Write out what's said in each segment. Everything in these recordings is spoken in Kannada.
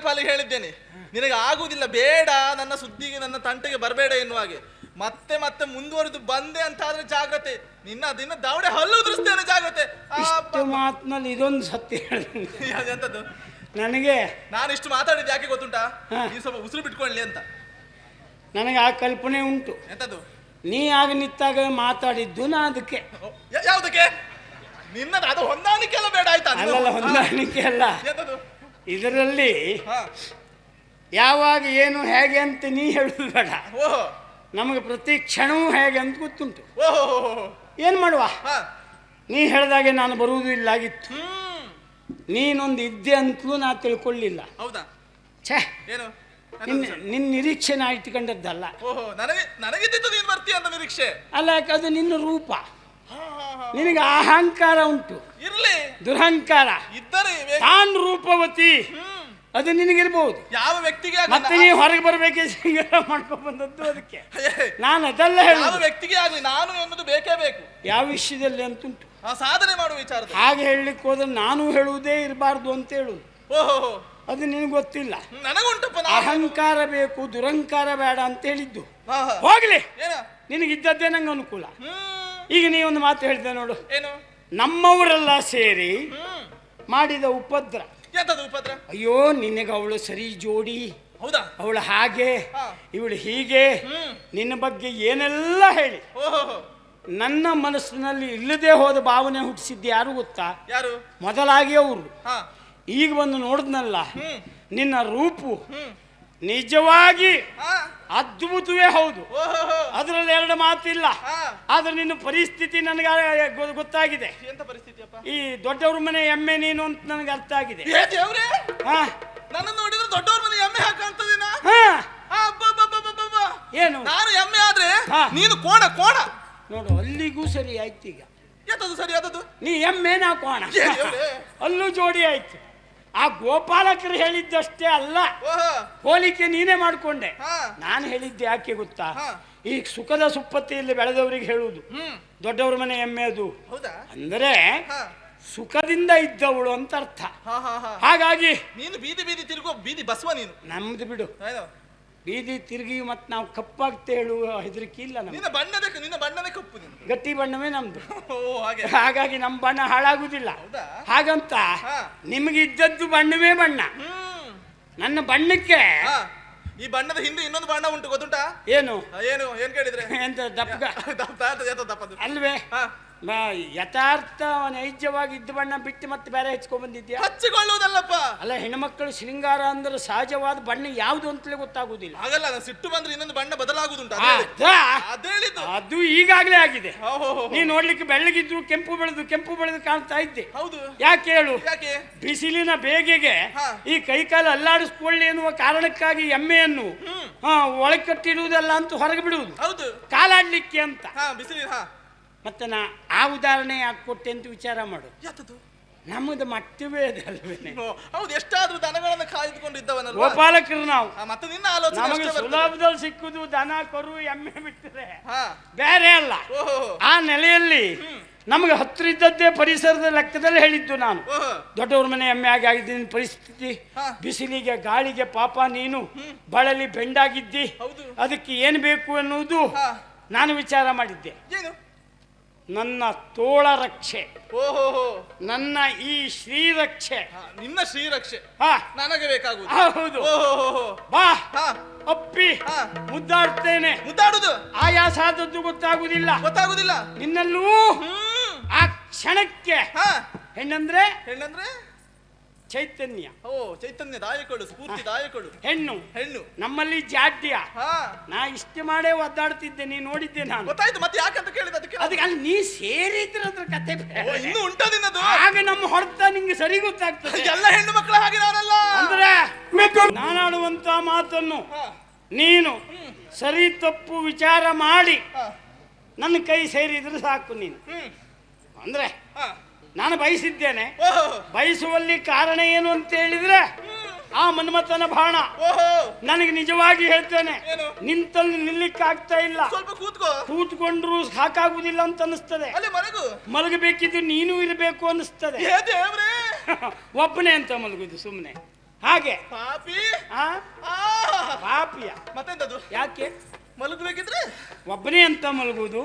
ಪಾಲಿಗೆ ಹೇಳಿದ್ದೇನೆ ನಿನಗೆ ಆಗುವುದಿಲ್ಲ ಬೇಡ ನನ್ನ ಸುದ್ದಿಗೆ ನನ್ನ ತಂಟೆಗೆ ಬರಬೇಡ ಎನ್ನುವ ಹಾಗೆ. ಮತ್ತೆ ಮತ್ತೆ ಮುಂದುವರೆದು ಬಂದೆ ಅಂತ ಆದ್ರೆ ಜಾಗ್ರತೆ. ನಿನ್ನ ದಿನ ದಾವಡೆ ಹಲ್ಲು ಉದುರಿಸ್ತೇನೆ ಜಾಗ್ರತೆ. ಇಷ್ಟು ಮಾತಿನಲ್ಲಿ ಇದೊಂದು ಸತ್ಯ ಅದೆಂತದ್ದು ನನಗೆ ನಾನು ಇಷ್ಟು ಮಾತಾಡಿದ್ದು ಯಾಕೆ ಗೊತ್ತುಂಟಾ. ನೀನು ಸ್ವಲ್ಪ ಉಸಿರು ಬಿಟ್ಕೊಳ್ಳಿ ಅಂತ. ನನಗೆ ಆ ಕಲ್ಪನೆ ಉಂಟು. ಎಂತದ್ದು? ನೀ ಆಗ ನಿಂತಾಗ ಮಾತಾಡಿದ್ದು ನಾ ಅದಕ್ಕೆ. ಯಾವುದಕ್ಕೆ? ನಿನ್ನದು ಅದು ಹೊಂದಾಣಿಕೆ ಎಲ್ಲ ಬೇಡ ಆಯ್ತಾ. ಹೊಂದಾಣಿಕೆ ಅಲ್ಲ. ಎಂತದ್ದು? ಇದರಲ್ಲಿ ಯಾವಾಗ ಏನು ಹೇಗೆ ಅಂತ ನೀ ಹೇಳುದು ಬೇಡ. ನಮಗೆ ಪ್ರತಿ ಕ್ಷಣವೂ ಹೇಗೆ ಅಂತ ಗೊತ್ತುಂಟು. ಓಹೋ ಏನು ಮಾಡುವ? ನೀ ಹೇಳಿದಾಗೆ ನಾನು ಬರುವುದು ಇಲ್ಲಾಗಿತ್ತು. ನೀನೊಂದು ಇದ್ದೆ ಅಂತಲೂ ನಾ ತಿಳ್ಕೊಳ್ಳಿಲ್ಲ. ಹೌದಾ? ಛೇ. ಏನು? ನಿನ್ನ ನಿರೀಕ್ಷೆ ನಾ ಇಟ್ಕೊಂಡದ್ದಲ್ಲ. ಓಹೋ ನನಗೆ ನನಗಿದ್ದಿತ್ತು ನೀನು ಬರ್ತೀಯ ಅಂತ ನಿರೀಕ್ಷೆ. ಅಲ್ಲ ಅದು ನಿನ್ನ ರೂಪ. ನಿನಗೆ ಅಹಂಕಾರ ಉಂಟು. ಇರ್ಲಿ. ದುರಹಂಕಾರ. ಇದ್ದರೆ ತಾನ್ ರೂಪವತಿ. ಅದು ನಿನಗಿರ್ಬಹುದು ಯಾವ ವ್ಯಕ್ತಿಗೆ ಮತ್ತೆ ನೀವು ಹೊರಗೆ ಬರಬೇಕೆ ಸಿಂಗಾರ ಮಾಡ್ಕೊಂಡು ಬಂದದ್ದು ಅದಕ್ಕೆ. ನಾನು ಅದೆಲ್ಲ ಯಾವ ಹೇಳುದು ವ್ಯಕ್ತಿಗೆ ಆಗಲಿ ನಾನು ಎಂಬುದು ಬೇಕೇ ಬೇಕು. ಯಾವ ವಿಷಯದಲ್ಲಿ ಅಂತುಂಟು. ಆ ಸಾಧನೆ ಮಾಡುವ ವಿಚಾರ ಹಾಗೆ ಹೇಳಲಿಕ್ಕೆ ಹೋದ್ರೆ ನಾನು ಹೇಳುವುದೇ ಇರಬಾರ್ದು ಅಂತ ಹೇಳುದು. ಓಹೋ. ಅದು ನಿನಗೆ ಗೊತ್ತಿಲ್ಲ. ನನಗುಂಟಪ್ಪ ಅಹಂಕಾರ ಬೇಕು ದುರಂಕಾರ ಬೇಡ ಅಂತ ಹೇಳಿದ್ದು. ಹೋಗ್ಲಿ. ನಿನಗಿದ್ದದ್ದೇ ನಂಗೆ ಅನುಕೂಲ. ಈಗ ನೀ ಒಂದು ಮಾತು ಹೇಳಿದೆ ನೋಡು. ಏನು? ನಮ್ಮವರೆಲ್ಲ ಸೇರಿ ಮಾಡಿದ ಉಪದ್ರ. ಎಂತದು ಉಪದ್ರ? ಅಯ್ಯೋ ನಿನಗೆ ಅವಳು ಸರಿ ಜೋಡಿ. ಹೌದಾ? ಅವಳು ಹಾಗೆ. ಇವಳು ಹೀಗೆ. ನಿನ್ನ ಬಗ್ಗೆ ಏನೆಲ್ಲ ಹೇಳಿ. ಓಹೋ ನನ್ನ ಮನಸ್ಸಿನಲ್ಲಿ ಇಲ್ಲದೆ ಹೋದ ಭಾವನೆ ಹುಟ್ಟಿಸಿದ್ದು ಯಾರು ಗೊತ್ತಾ? ಯಾರು? ಮೊದಲಾಗಿ ಅವರು. ಈಗ ಬಂದು ನೋಡಿದ್ನಲ್ಲ ನಿನ್ನ ರೂಪು. ನಿಜವಾಗಿ ಅದ್ಭುತವೇ ಹೌದು. ಅದರಲ್ಲಿ ಎರಡು ಮಾತಿಲ್ಲ. ಆದ್ರೆ ನಿನ್ನ ಪರಿಸ್ಥಿತಿ ನನಗೆ ಗೊತ್ತಾಗಿದೆ. ಎಂತ ಪರಿಸ್ಥಿತಿಯಪ್ಪ ಈ ದೊಡ್ಡವ್ರ ಮನೆ ಎಮ್ಮೆ ನೀನು ಅಂತ ನನಗೆ ಅರ್ಥ ಆಗಿದೆ. ಏ ದೇವ್ರೇ! ಹಾ. ನನ್ನ ನೋಡಿದ್ರೆ ದೊಡ್ಡವ್ರ ಮನೆ ಎಮ್ಮೆ ಹಾಕಂತದಿನ. ಏನು? ನಾನು ಎಮ್ಮೆ ಆದ್ರೆ. ನೀನು ಕೋಣ ಕೋಣ. ನೋಡು ಅಲ್ಲಿಗೂ ಸರಿ ಆಯ್ತು ಈಗ. ಎಂತದು ಸರಿ ಅದದು ನೀ ಎಮ್ಮೆ ನಾ ಕೋಣ ಅಲ್ಲೂ ಜೋಡಿ ಆಯ್ತು. ಆ ಗೋಪಾಲಕರು ಹೇಳಿದ್ದಷ್ಟೇ ಅಲ್ಲ. ಹೋಲಿಕೆ ನೀನೇ ಮಾಡ್ಕೊಂಡೆ. ನಾನು ಹೇಳಿದ್ದೆ ಯಾಕೆ ಗೊತ್ತಾ. ಈ ಸುಖದ ಸುಪ್ಪತ್ತಿಯಲ್ಲಿ ಬೆಳೆದವರಿಗೆ ಹೇಳುವುದು. ದೊಡ್ಡವ್ರ ಮನೆ ಎಮ್ಮೆ ಅದು. ಹೌದಾ? ಅಂದರೆ ಸುಖದಿಂದ ಇದ್ದವಳು ಅಂತ ಅರ್ಥ. ಹಾಗಾಗಿ ನೀನು ಬೀದಿ ಬೀದಿ ತಿರುಗೋ ಬೀದಿ ಬಸವ ನೀನು. ನಮ್ದು ಬಿಡು. ಬೀದಿ ತಿರುಗಿ ಮತ್ತೆ ನಾವು ಕಪ್ಪಾಗ್ತೇ ಹೇಳುವ ಹೆದರಿಕೆ ಇಲ್ಲ ನಮ್ಗೆ. ನಿನ್ನ ಬಣ್ಣದ ನಿನ್ನ ಬಣ್ಣವೇ ಕಪ್ಪು ಗಟ್ಟಿ ಬಣ್ಣವೇ ನಮ್ದು. ಓ ಹಾಗೆ. ಹಾಗಾಗಿ ನಮ್ಮ ಬಣ್ಣ ಹಾಳಾಗುದಿಲ್ಲ. ಹೌದಾ? ಹಾಗಂತ ಹಾ. ನಿಮಗೆ ಇದ್ದದ್ದು ಬಣ್ಣವೇ ಬಣ್ಣ. ಹ್ಮ್. ನನ್ನ ಬಣ್ಣಕ್ಕೆ ಹಾ. ಈ ಬಣ್ಣದ ಹಿಂದೆ ಇನ್ನೊಂದು ಬಣ್ಣ ಉಂಟು ಗೊತ್ತುಂಟಾ? ಏನು? ಆ, ಏನು? ಏನ್ ಕೇಳಿದ್ರೆ? ಎಂತ ದಪ್ಪ? ದಪ್ಪ ಎಂತ ಅಲ್ವೇ? ಹಾ. ಯಥಾರ್ಥ ನೈಜವಾಗಿ ಇದ್ದ ಬಣ್ಣ ಬಿಟ್ಟು ಮತ್ತೆ ಬೇರೆ ಹೆಚ್ಕೊಂಡ್ ಬಂದಿದ್ಯಾ? ಹಚ್ಚಿಕೊಳ್ಳುವುದಲ್ಲಪ್ಪ. ಅಲ್ಲ ಹೆಣ್ಮಕ್ಳು ಶೃಂಗಾರ ಅಂದ್ರೆ ಸಹಜವಾದ ಬಣ್ಣ ಯಾವುದು ಅಂತಲೇ ಗೊತ್ತಾಗುದಿಲ್ಲ. ಆಗಲ್ಲ ನಾನು ಸಿಟ್ಟು ಬಂದ್ರೆ ಇನ್ನೊಂದು ಬಣ್ಣ ಬದಲಾಗುದುಂಟು ಅದಾ? ಈಗಾಗಲೇ ಆಗಿದೆ. ನೀ ನೋಡ್ಲಿಕ್ಕೆ ಬೆಳ್ಳಗಿದ್ರು ಕೆಂಪು ಬೆಳೆದು ಕೆಂಪು ಬೆಳೆದು ಕಾಣ್ತಾ ಇದ್ದೆ. ಹೌದು. ಯಾಕೆ ಹೇಳು? ಯಾಕೆ? ಬಿಸಿಲಿನ ಬೇಗೆಗೆ. ಈ ಕೈಕಾಲ ಅಲ್ಲಾಡಿಸ್ಕೊಳ್ಳಿ ಎನ್ನುವ ಕಾರಣಕ್ಕಾಗಿ ಎಮ್ಮೆಯನ್ನು ಒಳಕಟ್ಟಿಡುವುದಲ್ಲ ಅಂತ ಹೊರಗೆ ಬಿಡುವುದು. ಹೌದು. ಕಾಲಾಡ್ಲಿಕ್ಕೆ ಅಂತ. ಹಾ ಬಿಸಿಲಿ ಹಾ. ಮತ್ತೆ ನಾ ಆ ಉದಾಹರಣೆ ಯಾಕೆ ಕೊಟ್ಟೆ ಅಂತ ವಿಚಾರ ಮಾಡು. ಯಾತದು? ನಮ್ಮದು ಮಟ್ಟವೇ ಅದಲ್ವೇನೆ ಓ, ಹೌದು ಎಷ್ಟಾದ್ರೂ ದನಗಳನ್ನು ಕಾಯ್ದುಕೊಂಡಿದ್ದವನಲ್ಲ ಗೋಪಾಲಕರು ನಾವು. ಮತ್ತೆ ನಿನ್ನ ಆಲೋಚನೆ ನಮಗೆ. ಸುಲಭದಲ್ಲಿ ಸಿಕ್ಕುದು ದನ ಕರು ಎಮ್ಮೆ ಬಿಟ್ಟರೆ ಬೇರೆ ಅಲ್ಲ. ಆ ನೆಲೆಯಲ್ಲಿ ನಮಗೆ ಹತ್ತಿರ ಇದ್ದದ್ದೇ ಪರಿಸರದ ಲೆಕ್ಕದಲ್ಲಿ ಹೇಳಿದ್ದು ನಾನು. ದೊಡ್ಡವ್ರ ಮನೆ ಎಮ್ಮೆ ಆಗಿ ಆಗಿದ್ದೀನಿ ಪರಿಸ್ಥಿತಿ. ಬಿಸಿಲಿಗೆ ಗಾಳಿಗೆ ಪಾಪ ನೀನು ಬಳಲಿ ಬೆಂಡಾಗಿದ್ದಿ. ಹೌದು. ಅದಕ್ಕೆ ಏನು ಬೇಕು ಅನ್ನುವುದು ನಾನು ವಿಚಾರ ಮಾಡಿದ್ದೆ. ಏನು? ನನ್ನ ತೋಳ ರಕ್ಷೆ ಓಹೋ ನನ್ನ ಈ ಶ್ರೀರಕ್ಷೆ ನಿನ್ನ ಶ್ರೀರಕ್ಷೆ ಹಾ. ನನಗೆ ಬೇಕಾಗುವುದು. ಹೌದು. ಓಹೋ ಬಾ. ಅಪ್ಪಿ. ಮುದ್ದಾಡ್ತೇನೆ. ಮುದ್ದಾಡುದು. ಆಯಾಸ ಆದದ್ದು ಗೊತ್ತಾಗುದಿಲ್ಲ. ಗೊತ್ತಾಗುದಿಲ್ಲ. ನಿನ್ನಲ್ಲೂ ಆ ಕ್ಷಣಕ್ಕೆ. ಹಾ. ಹೆಣ್ಣಂದ್ರೆ? ಹೆಣ್ಣಂದ್ರೆ? ಚೈತನ್ಯ. ಓ ಚೈತನ್ಯ ದಾಯಕಳು ಸ್ಫೂರ್ತಿ ದಾಯಕಳು. ಹೆಣ್ಣು. ಹೆಣ್ಣು. ನಮ್ಮಲ್ಲಿ ಜಾಡ್ಯ. ಹಾ. ನಾ ಇಷ್ಟು ಮಾಡೇ ಒದ್ದಾಡ್ತಿದ್ದೆ ನೀ ನೋಡಿದ್ದೆ ನಾನು. ಗೊತ್ತಾಯ್ತು ಮತ್ತೆ ಯಾಕಂತ ಕೇಳಿದ ಅದಕ್ಕೆ ಅದಕ್ಕೆ ಅಲ್ಲಿ ನೀ ಸೇರಿದ್ರೆ ಅದ್ರ ಕತೆ ಓ, ಬೇರೆ. ಇನ್ನೂ ಉಂಟ ನಿನ್ನದು? ಆಗ ನಮ್ಮ ಹೊಡೆತ ನಿಂಗೆ ಸರಿ ಗೊತ್ತಾಗ್ತದೆ. ಎಲ್ಲ ಹೆಣ್ಣು ಮಕ್ಕಳು ಹಾಗೆ ನಾನಲ್ಲ. ಅಂದ್ರೆ ನಾನಾಡುವಂತ ಮಾತನ್ನು ಹಾ, ನೀನು ಸರಿ ತಪ್ಪು ವಿಚಾರ ಮಾಡಿ ಹಾ, ನನ್ನ ಕೈ ಸೇರಿದ್ರೆ ಸಾಕು ನೀನು. ಹ್ಮ್, ಅಂದ್ರೆ ಹಾ. ನಾನು ಬಯಸಿದ್ದೇನೆ. ಓಹೋ. ಬಯಸುವಲ್ಲಿ ಕಾರಣ ಏನು ಅಂತ ಹೇಳಿದ್ರೆ ಆ ಮನ್ಮಥನ ಬಾಣ. ಓಹೋ. ನನಗೆ ನಿಜವಾಗಿ ಹೇಳ್ತೇನೆ? ನಿಂತಲ್ಲಿ ನಿಲ್ಲಕ್ಕೆ ಆಗ್ತಾ ಇಲ್ಲ. ಸ್ವಲ್ಪ ಕೂತ್ಕೋ. ಕೂತ್ಕೊಂಡ್ರು ಸಾಕಾಗುವುದಿಲ್ಲ ಅಂತ ಅನಿಸ್ತದೆ ಮಲಗಬೇಕಿದ್ದು ನೀನು ಇರಬೇಕು ಅನಿಸ್ತದೆ ಒಬ್ಬನೇ ಅಂತ ಮಲಗುದು ಸುಮ್ಮನೆ ಹಾಗೆ. ಪಾಪಿಯ. ಯಾಕೆ? ಮಲಗಬೇಕಿದ್ರೆ? ಒಬ್ಬನೇ ಅಂತ ಮಲಗುವುದು.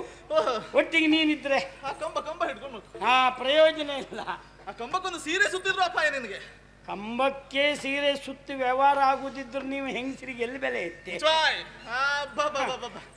ಒಟ್ಟಿಗೆ ನೀನಿದ್ರೆ? ಆ ಕಂಬ ಕಂಬ ಹಿಡ್ಕೊಂಡು ಹಾ ಆ ಪ್ರಯೋಜನ ಇಲ್ಲ. ಆ ಕಂಬಕ್ಕೊಂದು ಸೀರೆ ಸುತ್ತಿದ್ರು ಅಪಾಯ ನಿನಗೆ? ಕಂಬಕ್ಕೆ ಸೀರೆ ಸುತ್ತಿ ವ್ಯವಹಾರ ಆಗುದಿದ್ರು ನೀವು ಹೆಂಗಸರಿಗೆ ಎಲ್ಲಿ ಬೆಲೆ ಇತ್ತೆ? ಚಾಯ್.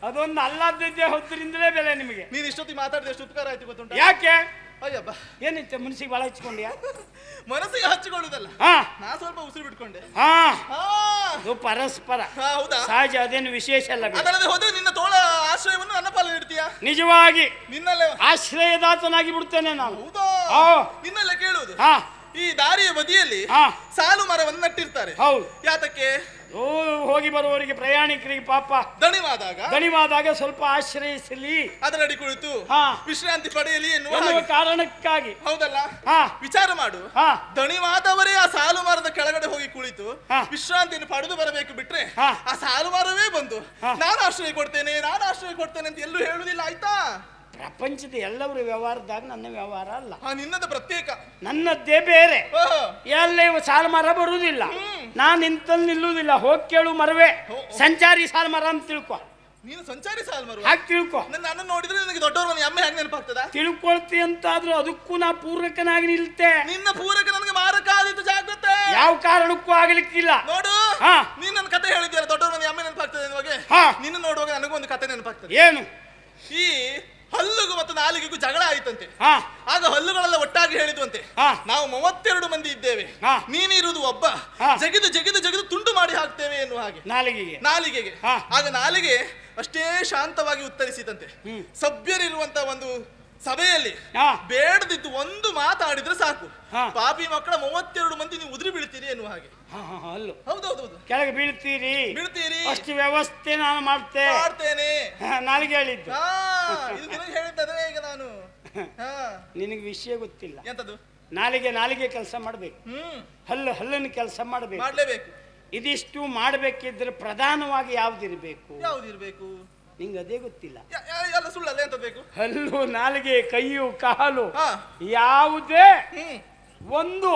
ಅದೊಂದು ಅಲ್ಲದಿದ್ದೆ ಹೊತ್ತರಿಂದಲೇ ಬೆಲೆ ನಿಮಗೆ. ನೀನು ಇಷ್ಟೊತ್ತಿಗೆ ಮಾತಾಡಿದ್ರೆ ಎಷ್ಟು ಉಪಕಾರ ಆಯ್ತು ಗೊತ್ತುಂಟು? ಯಾಕೆ? ಅಯ್ಯಬ್ಬ ಏನಂತೆ ಮನಸ್ಸಿಗೆ ಭಾಳ ಹಚ್ಕೊಂಡ್ಯಾ? ಮನಸ್ಸಿಗೆ ಹಚ್ಚಿಕೊಳ್ಳುದಲ್ಲ? ಹಾ. ನಾ ಸ್ವಲ್ಪ ಉಸಿರು ಬಿಟ್ಕೊಂಡೆ. ಹಾ. ಹಾ. ಪರಸ್ಪರ. ಹೌದಾ? ಸಹಜ ಅದೇನು ವಿಶೇಷ ಅಲ್ಲ ಬಿಡು. ಅದಲ್ಲದೆ ಹೋದ್ರೆ ನಿನ್ನ ತೋಳ ಆಶ್ರಯವನ್ನು ನನ್ನ ಪಾಲನೆ ಇಡ್ತೀಯಾ? ನಿಜವಾಗಿ. ನಿನ್ನಲ್ಲೇ. ಆಶ್ರಯದಾತನಾಗಿ ಬಿಡ್ತೇನೆ ನಾನು. ಹೌದಾ? ಆ. ನಿನ್ನಲ್ಲೇ ಕೇಳುವುದು. ಹಾ. ಈ ದಾರಿಯ ಬದಿಯಲ್ಲಿ ಹಾ. ಸಾಲು ಮರವನ್ನು ನಟ್ಟಿರ್ತಾರೆ ಹೌದು. ಯಾತಕ್ಕೆ? ಓ ಹೋಗಿ ಬರುವವರಿಗೆ ಪ್ರಯಾಣಿಕರಿಗೆ ಪಾಪ. ದಣಿವಾದಾಗ ದಣಿವಾದಾಗ ಸ್ವಲ್ಪ ಆಶ್ರಯಿಸಲಿ. ಅದರಡಿ ಕುಳಿತು ಹಾ. ವಿಶ್ರಾಂತಿ ಪಡೆಯಲಿ ಎನ್ನುವ ಕಾರಣಕ್ಕಾಗಿ. ಹೌದಲ್ಲ? ಹಾ. ವಿಚಾರ ಮಾಡು. ಹಾ. ದಣಿವಾದವರೇ ಆ ಸಾಲು ಮರದ ಕೆಳಗಡೆ ಹೋಗಿ ಕುಳಿತು ವಿಶ್ರಾಂತಿಯನ್ನು ಪಡೆದು ಬರಬೇಕು ಬಿಟ್ರೆ ಆ ಸಾಲು ಮರವೇ ಬಂದು ನಾನು ಆಶ್ರಯ ಕೊಡ್ತೇನೆ ನಾನು ಆಶ್ರಯ ಕೊಡ್ತೇನೆ ಅಂತ ಎಲ್ಲೂ ಹೇಳುವುದಿಲ್ಲ ಆಯ್ತಾ? ಪ್ರಪಂಚದ ಎಲ್ಲವರ ವ್ಯವಹಾರದಾಗ ನನ್ನ ವ್ಯವಹಾರ ಅಲ್ಲ. ಆ ನಿನ್ನದು ಪ್ರತ್ಯೇಕ. ನನ್ನದ್ದೇ ಬೇರೆ. ಎಲ್ಲ ಎಲ್ಲೇ ಸಾಲ ಮರ ಬರುವುದಿಲ್ಲ. ನಾನು ನಿಂತಲ್ಲಿ ನಿಲ್ಲುವುದಿಲ್ಲ. ಹೋಗಿ ಕೇಳು ಮರವೇ. ಸಂಚಾರಿ ಸಾಲ ಮರ ಅಂತ ತಿಳ್ಕೊ. ನೀನು ಸಂಚಾರಿ ಸಾಲು ಮರ ಹಾಗೆ ತಿಳ್ಕೊ. ನನ್ನ ನೋಡಿದ್ರೆ ನನಗೆ ದೊಡ್ಡವರು ಅಮ್ಮ ಹೆಂಗ್ ನೆನಪಾಗ್ತದ? ತಿಳ್ಕೊಳ್ತಿ ಅಂತಾದ್ರೂ ಅದಕ್ಕೂ ನಾ ಪೂರಕನಾಗಿ ನಿಲ್ತೆ. ನಿನ್ನ ಪೂರಕ ನನಗೆ ಮಾರಕ ಆದಿತ್ತು ಜಾಗ್ರತೆ. ಯಾವ ಕಾರಣಕ್ಕೂ ಆಗಲಿಕ್ಕಿಲ್ಲ. ನೋಡು ಹಾ. ನೀನ್ ನನ್ನ ಕತೆ ಹೇಳಿದ್ಯಲ್ಲ ದೊಡ್ಡವ್ರ ಅಮ್ಮ ನೆನಪಾಗ್ತದೆ ಅನ್ನುವಾಗೆ ಹಾ. ನಿನ್ನ ನೋಡುವಾಗ ಒಂದು ಕತೆ ನೆನಪಾಗ್ತದೆ. ಏನು? ಈ ಹಲ್ಲುಗೂ ಮತ್ತು ನಾಲಿಗೆಗೂ ಜಗಳ ಆಯ್ತಂತೆ. ಆಗ ಹಲ್ಲುಗಳೆಲ್ಲ ಒಟ್ಟಾಗಿ ಹೇಳಿದ್ವಂತೆ. ನಾವು ಮೂವತ್ತೆರಡು ಮಂದಿ ಇದ್ದೇವೆ. ನೀನಿರುವುದು ಒಬ್ಬ. ಜಗಿದು ಜಗಿದು ಜಗಿದು ತುಂಡು ಮಾಡಿ ಹಾಕ್ತೇವೆ ಎನ್ನುವ ಹಾಗೆ. ನಾಲಿಗೆಗೆ. ನಾಲಿಗೆಗೆ. ಆಗ ನಾಲಿಗೆ ಅಷ್ಟೇ ಶಾಂತವಾಗಿ ಉತ್ತರಿಸಿದಂತೆ. ಸಭ್ಯರಿರುವಂತಹ ಸಭ್ಯರಿರುವಂತ ಒಂದು ಸಭೆಯಲ್ಲಿ ಬೇಡದಿದ್ದು ಒಂದು ಮಾತಾಡಿದ್ರೆ ಸಾಕು. ಪಾಪಿ ಮಕ್ಕಳ ಮೂವತ್ತೆರಡು ಮಂದಿ ನೀವು ಉದುರಿ ಬೀಳ್ತೀರಿ ಎನ್ನುವ ಹಾಗೆ. ಹೌದೌದು ಅಲ್ಲು. ಹೌದೌದೌದು ಕೆಳಗೆ ಬೀಳ್ತೀರಿ. ಬೀಳ್ತೀರಿ. ಅಷ್ಟು ವ್ಯವಸ್ಥೆ ನಾನು ಮಾಡ್ತೇನೆ. ಮಾಡ್ತೇನೆ ನಾಲ್ಗೆ ಹೇಳಿದ್ದು. ಹಾ ಇದು ನಿನಗೆ ಹೇಳಿದ್ದದೇ ಈಗ ನಾನು. ನಿನಗೆ ವಿಷಯ ಗೊತ್ತಿಲ್ಲ. ಎಂತದು ನಾಲಿಗೆ ನಾಲಿಗೆ ಕೆಲಸ ಮಾಡಬೇಕು. ಹಲ್ಲು ಹಲ್ಲನ್ನು ಕೆಲಸ ಮಾಡಬೇಕು. ಮಾಡಲೇಬೇಕು. ಇದಿಷ್ಟು ಮಾಡಬೇಕಿದ್ರೆ ಪ್ರಧಾನವಾಗಿ ಯಾವ್ದಿರಬೇಕು? ಯಾವ್ದಿರ್ಬೇಕು? ನಿಂಗೆ ಅದೇ ಗೊತ್ತಿಲ್ಲ. ಎಲ್ಲ ಸುಳ್ಳಲ್ಲ ಎಂತ ಬೇಕು? ಹಲ್ಲು ನಾಲಿಗೆ ಕೈಯು ಕಾಲು ಹಾ. ಯಾವುದೇ ಒಂದು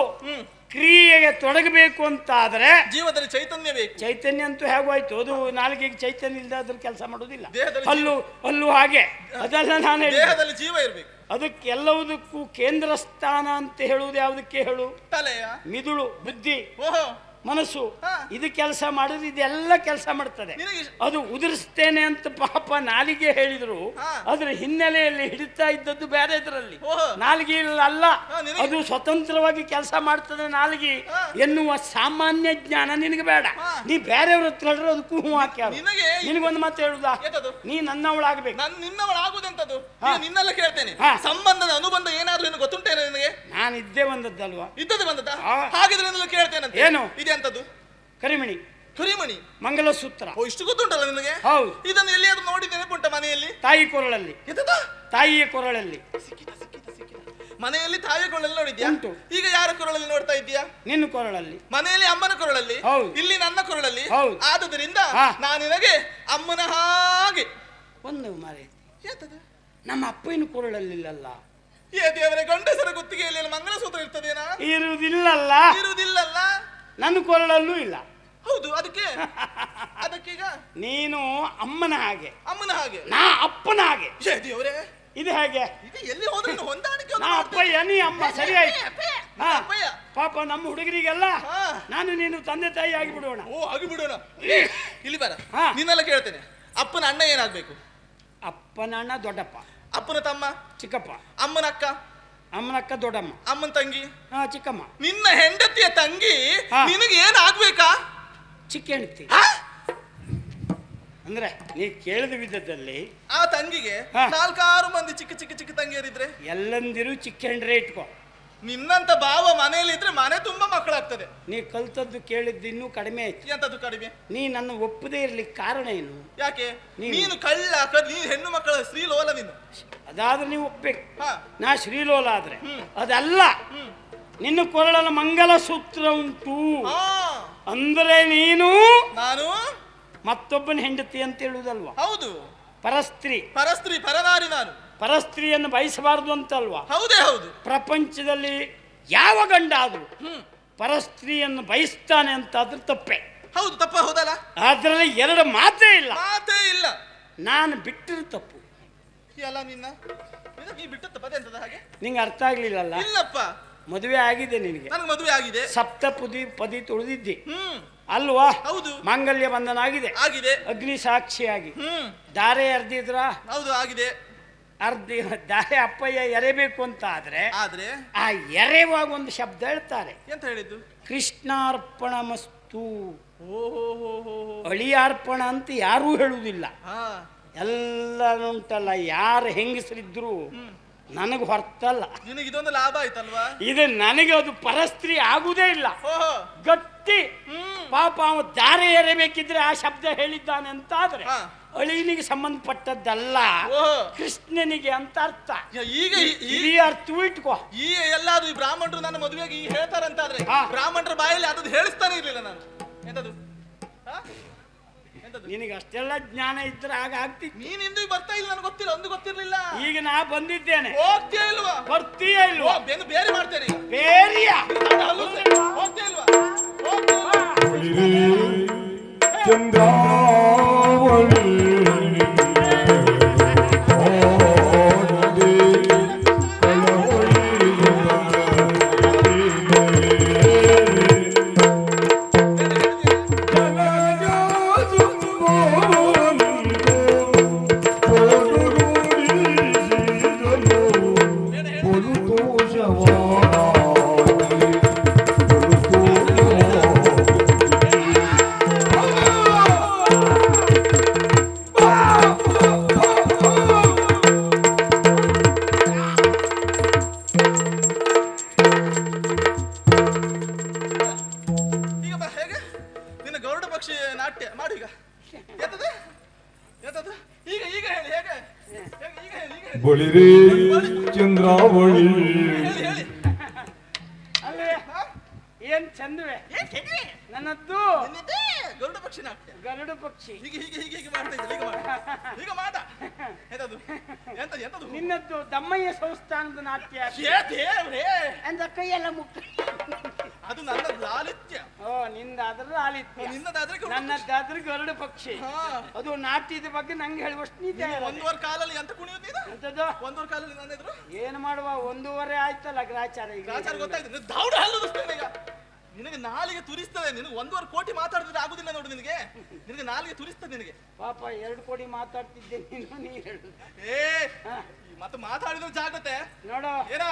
ಕ್ರಿಯೆಗೆ ತೊಡಗಬೇಕು ಅಂತಾದ್ರೆ ಜೀವದಲ್ಲಿ ಚೈತನ್ಯ ಬೇಕು. ಚೈತನ್ಯ ಅಂತೂ ಹೇಗೋಯ್ತು ಅದು ನಾಲಿಗೆಗೆ ಚೈತನ್ಯ ಇಲ್ಲದೆ ಅದ್ರ ಕೆಲಸ ಮಾಡೋದಿಲ್ಲ. ದೇಹದಲ್ಲಿ ಹಲ್ಲು ಹಲ್ಲು ಹಾಗೆ ಅದೆಲ್ಲ ನಾನು ದೇಹದಲ್ಲಿ ಜೀವ ಇರಬೇಕು. ಅದಕ್ಕೆಲ್ಲವುದಕ್ಕೂ ಕೇಂದ್ರ ಸ್ಥಾನ ಅಂತ ಹೇಳುವುದು ಯಾವುದಕ್ಕೆ ಹೇಳು? ತಲೆಯ ಮಿದುಳು ಬುದ್ಧಿ. ಓಹೋ. ಮನಸ್ಸು. ಇದು ಕೆಲಸ ಮಾಡಿದ್ರೆ ಇದೆಲ್ಲ ಕೆಲಸ ಮಾಡ್ತದೆ. ಅದು ಉದುರಿಸ್ತೇನೆ ಅಂತ ಪಾಪ ನಾಲಿಗೆ ಹೇಳಿದ್ರು. ಅದ್ರ ಹಿನ್ನೆಲೆಯಲ್ಲಿ ಹಿಡಿತಾ ಇದ್ದದ್ದು ಬೇರೆ ಇದರಲ್ಲಿ. ನಾಲಿಗೆ ಅಲ್ಲ. ಅದು ಸ್ವತಂತ್ರವಾಗಿ ಕೆಲಸ ಮಾಡ್ತದೆ ನಾಲಿಗೆ. ಎನ್ನುವ ಸಾಮಾನ್ಯ ಜ್ಞಾನ ನಿನಗೆ ಬೇಡ. ನೀ ಬೇರೆಯವ್ರ ಹತ್ರ ಹೇಳಿದ್ರೆ ಅದು ಕುಹು ಹಾಕ್ಯಾರ ನಿನಗೆ ನಿನಗೊಂದು ಮಾತು ಹೇಳುದಾ? ನೀ ನನ್ನವಳಾಗಬೇಕು. ನನ್ ನಿನ್ನವಳಾಗುದೆಂತದ್ದು ನಿನ್ನೆಲ್ಲ ಕೇಳ್ತೇನೆ. ಸಂಬಂಧದ ಅನುಬಂಧ ಏನಾದ್ರೂ ಗೊತ್ತುಂಟೇನೆ ನಿನಗೆ? ನಾನು ಇದ್ದೇ ಬಂದದ್ದಲ್ವಾ? ಇದ್ದದ್ದು ಬಂದದ ಹಾ. ಹಾಗಿದ್ರೆ ಕೇಳ್ತೇನೆ ಏನು? ಇದೆಂತದ್ದು ಕರಿಮಣಿ. ಕರಿಮಣಿ? ಮಂಗಲಸೂತ್ರ. ಓ ಇಷ್ಟು ಗೊತ್ತುಂಟಲ್ಲ ನಿಮಗೆ ಹೌದು. ಇದನ್ನು ಎಲ್ಲಿಯಾದ್ರೂ ನೋಡಿ ನೆನಪುಂಟ ಮನೆಯಲ್ಲಿ? ತಾಯಿ ಕೊರಳಲ್ಲಿ. ತಾಯಿಯ ಕೊರಳಲ್ಲಿ. ಸಿಕ್ಕಿದ ಸಿಕ್ಕಿದ ಸಿಕ್ಕಿದ. ಮನೆಯಲ್ಲಿ ತಾಯಿ ಕೊರಳಲ್ಲಿ ನೋಡಿದ್ಯಾ? ಉಂಟು. ಈಗ ಯಾರ ಕೊರಳಲ್ಲಿ ನೋಡ್ತಾ ಇದ್ದೀಯಾ? ನಿನ್ನ ಕೊರಳಲ್ಲಿ. ಮನೆಯಲ್ಲಿ ಅಮ್ಮನ ಕೊರಳಲ್ಲಿ? ಹೌದು. ಇಲ್ಲಿ ನನ್ನ ಕೊರಳಲ್ಲಿ? ಹೌದು. ಆದುದರಿಂದ ಹಾ. ನಾನು ನಿನಗೆ ಅಮ್ಮನ ಹಾಗೆ. ಒಂದು ಮಾರೆ. ನಮ್ಮ ನಮ್ಮ ಅಪ್ಪನ ಕೊರಳಲ್ಲಿಲ್ಲಲ್ಲ. ಏ ದೇವರೇ ಗಂಡಸರ ಗುತ್ತಿಗೆಯಲ್ಲಿ ಮಂಗಲಸೂತ್ರ ಇರ್ತದೇನಾ? ಇರುವುದಿಲ್ಲಲ್ಲ. ಇರುವುದಿಲ್ಲಲ್ಲ. ನನ್ನ ಕೊರಳಲ್ಲೂ ಇಲ್ಲ. ಹೌದು ಅದಕ್ಕೆ? ಅದಕ್ಕೀಗ? ನೀನು ಅಮ್ಮನ ಹಾಗೆ. ಅಮ್ಮನ ಹಾಗೆ? ನಾ ಅಪ್ಪನ ಹಾಗೆ. ದೇವರೇ. ಇದು ಹೇಗೆ? ಇದು ಎಲ್ಲಿ ಹೋದ್ರೆ ಇನ್ನು ಹೊಂದಾಣಿಕೆ ಒಂದು ನಾ. ಅಪ್ಪಯ್ಯ ನೀ ಅಮ್ಮ ಸರಿ ಆಯ್ತು. ಅಪ್ಪಯ್ಯ, ಹಾ. ಅಪ್ಪಯ್ಯ. ಪಾಪ ನಮ್ಮ ಹುಡುಗರಿಗೆಲ್ಲ ಹಾ. ನಾನು ನೀನು ತಂದೆ ತಾಯಿ ಆಗಿ ಬಿಡೋಣ ಓ ಆಗಿ ಬಿಡೋಣ ಇಲ್ಲಿ ಬರ. ಹಾ. ನಿನ್ನೆಲ್ಲ ಕೇಳ್ತೇನೆ. ಅಪ್ಪನ ಅಣ್ಣ ಏನಾಗ್ಬೇಕು? ಅಪ್ಪನ ಅಣ್ಣ ದೊಡ್ಡಪ್ಪ. ಅಪ್ಪನ ತಮ್ಮ? ಚಿಕ್ಕಪ್ಪ. ಅಮ್ಮನ ಅಕ್ಕ? ಅಮ್ಮನಕ್ಕ ದೊಡ್ಡಮ್ಮ. ಅಮ್ಮನ ತಂಗಿ? ಹಾ ಚಿಕ್ಕಮ್ಮ. ನಿನ್ನ ಹೆಂಡತಿಯ ತಂಗಿ ಹಾ. ನಿನಗೆ ಏನ್ ಆಗ್ಬೇಕಾ ಚಿಕ್ಕ ಹೆಂಡತಿ? ಅಂದ್ರೆ ನೀ ಕೇಳಿದ ವಿಧದಲ್ಲಿ ಆ ತಂಗಿಗೆ ಹಾ. ನಾಲ್ಕಾರು ಮಂದಿ ಚಿಕ್ಕ ಚಿಕ್ಕ ಚಿಕ್ಕ ತಂಗಿಯರಿದ್ರೆ? ಎಲ್ಲಂದಿರು ಚಿಕ್ಕ ಹೆಂಡ್ರೆ ಇಟ್ಕೋ. ನಿನ್ನಂತ ಭಾವ ಮನೆಯಲ್ಲಿ ಇದ್ರೆ ಮನೆ ತುಂಬಾ ಮಕ್ಕಳಾಗ್ತದೆ. ನೀ ಕಲ್ತದ್ದು ಕೇಳಿದ್ದು ಇನ್ನೂ ಕಡಿಮೆ ಆಯ್ತು. ಎಂತದ್ದು ಕಡಿಮೆ? ನೀ ನನ್ನ ಒಪ್ಪದೇ ಇರ್ಲಿಕ್ಕೆ ಕಾರಣ ಏನು? ಯಾಕೆ? ನೀನು- ನೀನು ಕಳ್ಳ ಕ- ನೀನು ಹೆಣ್ಣು ಮಕ್ಕಳ ಸ್ತ್ರೀ ಲೋಲ ನೀನು ಅದಾದ್ರೆ ನೀವು ಒಪ್ಬೇಕು. ಹಾ. ನಾ ಶ್ರೀಲೋಲ ಆದ್ರೆ. ಅದಲ್ಲ. ನಿನ್ನ ಕೊರಳಲ್ಲ ಮಂಗಲ ಸೂತ್ರ ಉಂಟು. ಅಂದರೆ ಅಂದ್ರೆ ನೀನು ನಾನು? ಮತ್ತೊಬ್ಬನ ಹೆಂಡತಿ ಅಂತ ಹೇಳುವುದಲ್ವಾ ಹೌದು. ಪರಸ್ತ್ರೀ. ಪರಸ್ತ್ರೀ ಪರನಾರಿ ನಾನು. ಪರಸ್ತ್ರೀಯನ್ನು ಬಯಸಬಾರದು ಅಂತಲ್ವಾ? ಹೌದೇ ಹೌದು. ಪ್ರಪಂಚದಲ್ಲಿ ಯಾವ ಗಂಡ ಆದರೂ ಪರಸ್ತ್ರೀಯನ್ನು ಬಯಸ್ತಾನೆ ಅಂತಾದ್ರೂ ತಪ್ಪೆ. ಹೌದು ತಪ್ಪ ಹೌದಲ್ಲ? ಅದರಲ್ಲಿ ಎರಡು ಮಾತೇ ಇಲ್ಲ. ಮಾತೇ ಇಲ್ಲ. ನಾನು ಬಿಟ್ಟರು ತಪ್ಪು. ಅಲ್ಲ ನಿನ್ನ? ಇದು ನೀ ಬಿಟ್ಟತ್ತ ಪದ ಎಂತದ ಹಾಗೆ? ನಿಂಗೆ ಅರ್ಥ ಆಗ್ಲಿಲ್ಲಲ್ಲ? ಇಲ್ಲಪ್ಪ. ಮದುವೆ ಆಗಿದೆ ನಿನಗೆ. ನನಗೆ ಮದುವೆ ಆಗಿದೆ. ಸಪ್ತ ಪುದಿ ಪದಿ ತುಳಿದಿದ್ದಿ. ಅಲ್ವಾ? ಹೌದು. ಮಾಂಗಲ್ಯ ಬಂಧನ ಆಗಿದೆ. ಆಗಿದೆ. ಅಗ್ನಿ ಸಾಕ್ಷಿಯಾಗಿ ದಾರೆ ಅರ್ದಿದ್ರ ಹೌದು ಆಗಿದೆ. ಅರ್ಧಿ ದಾರೆ ಅಪ್ಪಯ್ಯ ಎರೆಬೇಕು ಅಂತ ಆದ್ರೆ ಆದ್ರೆ ಆ ಎರೆವಾಗ ಒಂದು ಶಬ್ದ ಹೇಳ್ತಾರೆ. ಎಂತ ಹೇಳಿದ್ದು? ಕೃಷ್ಣಾರ್ಪಣ ಮಸ್ತು. ಅಳಿಯಾರ್ಪಣ ಅಂತ ಯಾರೂ ಹೇಳುವುದಿಲ್ಲ. ಹಾ. ಎಲ್ಲ ಉಂಟಲ್ಲ ಯಾರು ಹೆಂಗಸರಿದ್ರು ನನಗೆ ಹೊರ್ತಲ್ಲ. ನಿನಗೆ ಇದೊಂದು ಲಾಭ ಆಯ್ತಲ್ವಾ? ಇದು ನನಗೆ ಅದು ಪರಸ್ತ್ರೀ ಆಗುದೇ ಇಲ್ಲ. ಗಟ್ಟಿ. ಪಾಪ ಅವ ದಾರೆ ಎರೆಬೇಕಿದ್ರೆ ಆ ಶಬ್ದ ಹೇಳಿದ್ದಾನೆ ಅಂತಾದ್ರೆ. ಅಳಿನಿಗೆ ಸಂಬಂಧಪಟ್ಟದ್ದಲ್ಲ ಕೃಷ್ಣನಿಗೆ ಅಂತ ಅರ್ಥ. ಯ- ಈಗ ಈ- ಅರ್ಥವೂ ಇಟ್ಕೋ. ಈ ಎಲ್ಲಾದ್ರು ಈ ಬ್ರಾಹ್ಮಣರು ನನ್ನ ಮದುವೆಗೆ ಈ ಹೇಳ್ತಾರಂತಾದ್ರೆ. ಬ್ರಾಹ್ಮಣರ ಬಾಯಲ್ಲಿ ಅದದ್ದು ಹೇಳಿಸ್ತಾನೆ ಇರ್ಲಿಲ್ಲ ನಾನು. ಎಂತದು? ನಿನಗೆ ಅಷ್ಟೆಲ್ಲ ಜ್ಞಾನ ಇದ್ರೆ ಆಗ ಆಗ್ತಿತ್ತು. ನೀನ್ ಇಂದು ಬರ್ತಾ ಇಲ್ಲ ನನಗೆ ಗೊತ್ತಿಲ್ಲ ಒಂದು ಗೊತ್ತಿರ್ಲಿಲ್ಲ. ಈಗ ನಾ ಬಂದಿದ್ದೇನೆ. ಹೋಗ್ತೀಯ ಇಲ್ವಾ? ಬರ್ತೀಯ ಇಲ್ವಾ? ಬೆನ್ನು ಬೇರೆ ಮಾಡ್ತೇನೆ ಬೇರೆಯ. ಹೋಗ್ತೀಯ ಇಲ್ವಾ? ಹೋಗ್ತೀಯ ಇಲ್ವಾ? ಬಳಿರೇ ಚಂದ್ರಾವಳಿ? ಏನ್ ಚಂದ್ವೆ? ನನ್ನದ್ದು ನಿನ್ನದೇ ಗರುಡ ಪಕ್ಷಿ ನಾಟ್ಯ. ಗರುಡ ಪಕ್ಷಿ. ಹೀಗೆ ಹೀಗೆ ಹೀಗೆ ಹೀಗೆ ಮಾಡ್ತಾ ಇದ್ದೆ ಈಗ ಮಾಡ ಈಗ ಮಾಡ. ಎಂತದು? ನಿನ್ನದ್ದು ದಮ್ಮಯ್ಯ ಸಂಸ್ಥಾನದ ನಾಟ್ಯ. ದೇವ್ರೇ! ಅಂದ ಕೈಯೆಲ್ಲ ಮುಕ್ಕ ಅದು ನನ್ನ ಲಾಲಿತ್ಯ. ಓ ನಿಂದ ಲಾಲಿತ್ಯ. ನಿನ್ನದಾದ್ರೆ ಗರುಡ ಪಕ್ಷಿ. ಗರುಡ ಪಕ್ಷಿ. ಹಾ. ಅದು ನಾಟ್ಯದ ಬಗ್ಗೆ ನಂಗೆ ಹೇಳುವಷ್ಟು ನೀ ನೀನು ಒಂದೂವರೆ ಕಾಲಲ್ಲಿ ಎಂತ ಕುಣಿಯೋದು ನೀನು? ಅಂತದ್ದು ಒಂದೂವರೆ ಕಾಲಲ್ಲಿ ನನ್ನ ಎದುರು? ಏನು ಮಾಡುವ? ಒಂದೂವರೆ ಆಯ್ತಲ್ಲ ಗ್ರಾಚಾರ ಈಗ. ಗ್ರಾಚಾರ ಗೊತ್ತಾಯ್ತು. ನೀನು ದೌಡ ಹಲ್ಲುದಿಸ್ತೇನೆ ಈಗ ನಿನಗೆ. ನಾಲಿಗೆ ತುರಿಸ್ತದೆ. ನಿನಗೆ ಒಂದೂವರೆ ಕೋಟಿ ಮಾತಾಡಿದ್ರೆ ಆಗುದಿಲ್ಲ ನೋಡು ನಿನಗೆ. ನಿನಗೆ ನಾಲಿಗೆ ತುರಿಸ್ತದೆ ನಿನಗೆ. ಪಾಪ ಎರಡು ಕೋಟಿ ಮಾತಾಡ್ತಿದ್ದೆ ನೀನು ನೀ ಹೇಳು. ಏ ಮತ್ತೆ ಮಾತಾಡಿದ್ರೆ ಜಾಗತ್ತೆ ನೋಡು. ಏನ?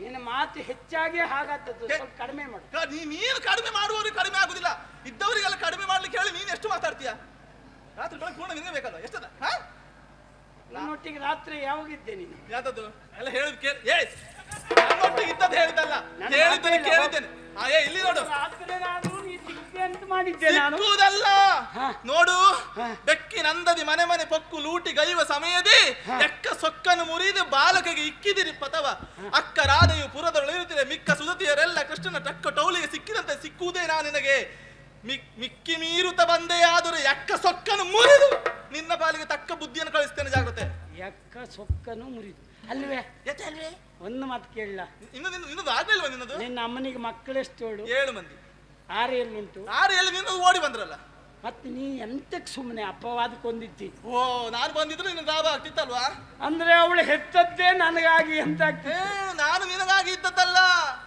ನಿನ್ನ ಮಾತು ಹೆಚ್ಚಾಗಿ ಹಾಗಾದದ್ದು. ಸ್ವಲ್ಪ ಕಡಿಮೆ ಮಾಡು. ನೀನು ಕಡಿಮೆ ಮಾಡುವವರಿಗೆ ಕಡಿಮೆ ಆಗುದಿಲ್ಲ. ಇದ್ದವರಿಗೆಲ್ಲ ಕಡಿಮೆ ಮಾಡ್ಲಿಕ್ಕೆ ಹೇಳಿ ನೀನು ಎಷ್ಟು ಮಾತಾಡ್ತೀಯ? ರಾತ್ರಿ ಬೆಳಗ್ಗೆ ಪೂರ್ಣ ನಿನಗೆ ಬೇಕಲ್ಲ ಎಷ್ಟದ? ಹಾ? ನನ್ನೊಟ್ಟಿಗೆ ರಾತ್ರಿ ಯಾವಾಗಿದ್ದೆ ನೀನು? ಯಾವ್ದದು? ಎಲ್ಲ ಹೇಳಿದ್ ಕೇಳಿ ಏ ನನ್ನೊಟ್ಟಿಗೆ ಇದ್ದದ್ದು ಹೇಳಿದ್ದಲ್ಲ. ನನ್ನ ಹೇಳಿದ್ದೇನೆ ಕೇಳಿದ್ದೇನೆ. ಆ ಏ ಇಲ್ಲಿ ನೋಡು. ರಾತ್ರಿ. ಮಾಡಿದ್ದೆ ನಾನು. ಸಿಕ್ಕುವುದಲ್ಲ. ನೋಡು. ಬೆಕ್ಕಿ ನಂದದಿ ಮನೆ ಮನೆ ಪೊಕ್ಕು ಲೂಟಿ ಗೈವ ಸಮಯದಿ. ಎಕ್ಕ ಸೊಕ್ಕನ್ನು ಮುರಿದು ಬಾಲಕಗೆ ಇಕ್ಕಿದಿರಿ ಪತವ ಅಕ್ಕ ರಾಧೆಯು ಪುರದೊಳಿರುತ್ತಿದೆ ಮಿಕ್ಕ ಸುದತಿಯರೆಲ್ಲ ಕೃಷ್ಣನ ಟಕ್ಕ ಟೌಲಿಗೆ ಸಿಕ್ಕಿದಂತೆ ಸಿಕ್ಕುವುದೇ ನಾ ನಿನಗೆ. ಮಿಕ್ಕಿ ಮೀರುತ್ತ ಬಂದೇ ಆದರೂ ಎಕ್ಕ ಸೊಕ್ಕನ್ನು ಮುರಿದು ನಿನ್ನ ಪಾಲಿಗೆ ತಕ್ಕ ಬುದ್ಧಿಯನ್ನು ಕಳಿಸ್ತೇನೆ ಜಾಗ್ರತೆ. ಎಕ್ಕ ಸೊಕ್ಕನು ಮುರಿದು. ಅಲ್ವೇ? ಒಂದು ಮಾತು ಕೇಳಲ್ಲ ಇನ್ನೊಂದು ಇನ್ನೊಂದು ಆಗ್ಲಿಲ್ವಾ ನಿನ್ನದು? ನಿನ್ನ ಅಮ್ಮನಿಗೆ ಮಕ್ಕಳೆಷ್ಟು ಹೇಳು. ಏಳು ಮಂದಿ. ಆರು ನಿಂತು ಆರು ಎಲ್ಲಿ ನಿಂತು ಓಡಿ ಬಂದ್ರಲ್ಲ? ಮತ್ತೆ ನೀ ಎಂತಕ್ಕೆ ಸುಮ್ಮನೆ ಅಪವಾದಕ್ಕೊಂದಿದ್ದಿ ಓ ನಾನು ಬಂದಿದ್ರು ನಿನ್ನ ಲಾಭ ಆಗ್ತಿತ್ತಲ್ವಾ? ಅಂದ್ರೆ ಅವಳು ಹೆತ್ತದ್ದೇ ನನಗಾಗಿ ಅಂತ ಏ, ನಾನು ನಿನಗಾಗಿ ಇದ್ದದ್ದಲ್ಲ.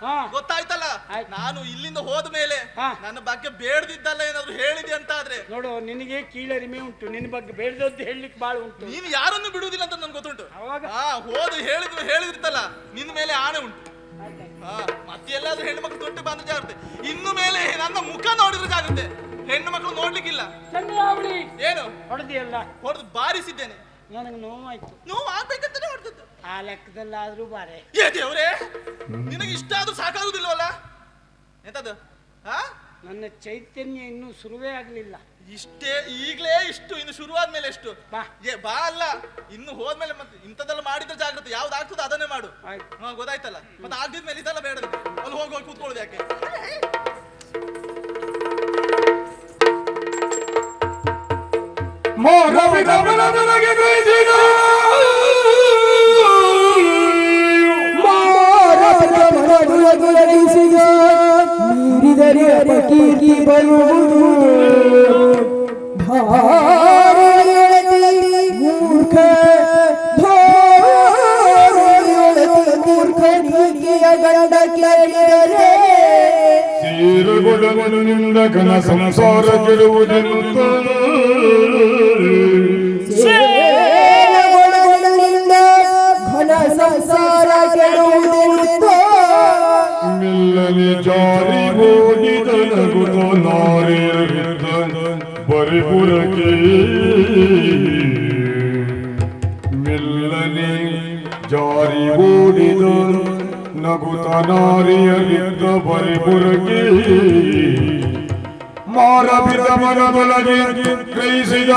ಹಾ. ಗೊತ್ತಾಯ್ತಲ್ಲ? ಆಯ್ತು. ನಾನು ಇಲ್ಲಿಂದ ಹೋದ ಮೇಲೆ ಹಾ. ನನ್ನ ಬಗ್ಗೆ ಬೇಡದಿದ್ದಲ್ಲ ಏನಾದ್ರು ಹೇಳಿದೆ ಅಂತ ಆದ್ರೆ ನೋಡು ನಿನಗೆ ಕೀಳರಿಮೆ ಉಂಟು. ನಿನ್ನ ಬಗ್ಗೆ ಬೇಡದದ್ದು ಹೇಳಲಿಕ್ಕೆ ಬಾಳ ಉಂಟು. ನೀನು ಯಾರನ್ನು ಬಿಡುವುದಿಲ್ಲ ಅಂತ ನನ್ಗೆ ಗೊತ್ತುಂಟು? ಅವಾಗ? ಹಾ ಹೋದು ಹೇಳಿದ್ರು ಹೇಳಿದಿರ್ತಲ್ಲ ನಿನ್ನ ಮೇಲೆ ಆಣೆ ಉಂಟು. ಮತ್ತೆ ಎಲ್ಲಾದ್ರೂ ಹೆಣ್ಣು ಮಕ್ಳು ತೊಟ್ಟು ಬಂದ ಜಾಗುತ್ತೆ ಇನ್ನು ಮೇಲೆ ನನ್ನ ಮುಖ ನೋಡಿದ್ರೆ ಜಾಗುತ್ತೆ ಹೆಣ್ಣು ಮಕ್ಕಳು ನೋಡ್ಲಿಕ್ಕಿಲ್ಲ ಚಂದ್ರಾವಳಿ ಏನು? ಹೊಡೆದಿಯಲ್ಲ? ಹೊಡೆದು ಬಾರಿಸಿದ್ದೇನೆ. ನನಗೆ ನೋವಾಯ್ತು. ನೋವು ಆಗ್ಬೇಕಂತಾನೆ ಹೊಡೆದದ್ದು. ಆ ಲೆಕ್ಕದಲ್ಲಾದ್ರೂ ಬಾರೆ. ಏ ದೇವ್ರೇ ನಿನಗೆ ಇಷ್ಟ ಆದ್ರೂ ಸಾಕಾಗುದಿಲ್ವಲ್ಲ? ಎಂತದ್ದು? ಹಾ ನನ್ನ ಚೈತನ್ಯ ಇನ್ನೂ ಶುರುವೇ ಆಗಲಿಲ್ಲ. ಇಷ್ಟೇ ಈಗಲೇ ಇಷ್ಟು ಇನ್ನು ಶುರುವಾದ್ಮೇಲೆ ಎಷ್ಟು ಬಾ. ಏ ಬಾ ಅಲ್ಲ ಇನ್ನು ಹೋದ್ಮೇಲೆ ಮತ್ತೆ ಇಂಥದ್ದೆಲ್ಲ ಮಾಡಿದ್ರೆ ಜಾಗ್ರತೆ ಯಾವ್ದು ಆಗ್ತದೆ ಅದನ್ನೇ ಮಾಡು ಆಯ್ತು ಹಾ ಗೊತ್ತಾಯ್ತಲ್ಲ ಮತ್ತೆ ಆಗಿದ್ಮೇಲೆ ಇದೆಲ್ಲ ಬೇಡ ಅಲ್ಲಿ ಹೋಗಿ ಹೋಗಿ ಕೂತ್ಕೊಳ್ಳೋದು ಯಾಕೆ ಮೀರಿದರೆ ಬರುವುದು ಧಾರೆಯೊಳಗೆ ಮೂರ್ಖ ಧಾರೆಯೊಳಗೆ ಮೂರ್ಖ ನೀತಿಯ ಗಂಡ ಕೇಳಿದರೆ ಸೇರುಗೊಡವನಿಂದ ಘನ ಸಂಸಾರ ಕೆಡುವುದೆಂತ ಸೇವಗೊಡಗೊಡಲಿಂದ ಘನ ಸಂಸಾರ ಕೆಡುವುದೆಂತ ಮೆಲ್ಲನೆ ಜಾರಿ ಹೋಗಿದ ನಗುತ್ತ ನಾರಿಯರಿದ್ದ ಬರಿಪುರಕ್ಕೆ ಮೆಲ್ಲನೆ ಜಾರಿ ಓಡಿದ ನಗುತ್ತ ನಾರಿಯರಿದ್ದ ಬರಿಪುರಕ್ಕೆ ಮಾರಬಿದ ಮನದೊಳಗೆ ಗ್ರಹಿಸಿದ